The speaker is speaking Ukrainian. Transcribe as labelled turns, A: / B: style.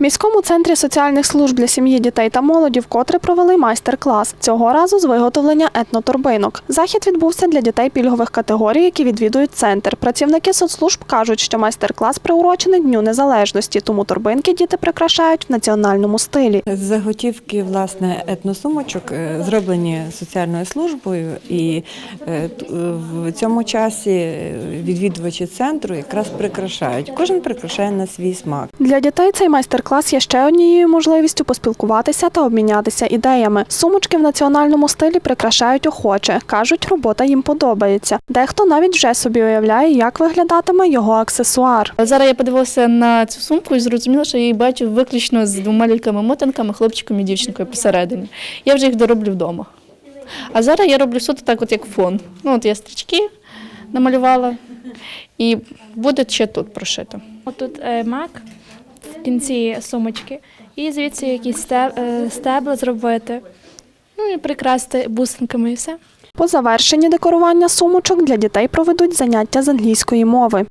A: В міському центрі соціальних служб для сім'ї, дітей та молоді вкотре провели майстер-клас. Цього разу з виготовлення етноторбинок. Захід відбувся для дітей пільгових категорій, які відвідують центр. Працівники соцслужб кажуть, що майстер-клас приурочений Дню Незалежності, тому торбинки діти прикрашають в національному стилі.
B: Заготівки власне етносумочок е, зроблені соціальною службою, і е, в цьому часі е, відвідувачі центру якраз прикрашають. Кожен прикрашає на свій смак.
A: Для дітей цей майстер-клас є ще однією можливістю поспілкуватися та обмінятися ідеями. Сумочки в національному стилі прикрашають охоче. кажуть, робота їм подобається. Дехто навіть вже собі уявляє, як виглядатиме його аксесуар.
C: Зараз я подивилася на цю сумку і зрозуміла, що я її бачу виключно з двома ляльками-мотанками, хлопчиком і дівчинкою посередині. Я вже їх дороблю вдома. А зараз я роблю суто так, от як фон. Ну, от я стрічки намалювала, і буде ще тут прошито.
D: Тут е, мак кінці сумочки, і звідси якісь стеб, е, стебла зробити. Ну і прикрасти бусинками і все.
A: По завершенні декорування сумочок для дітей проведуть заняття з англійської мови.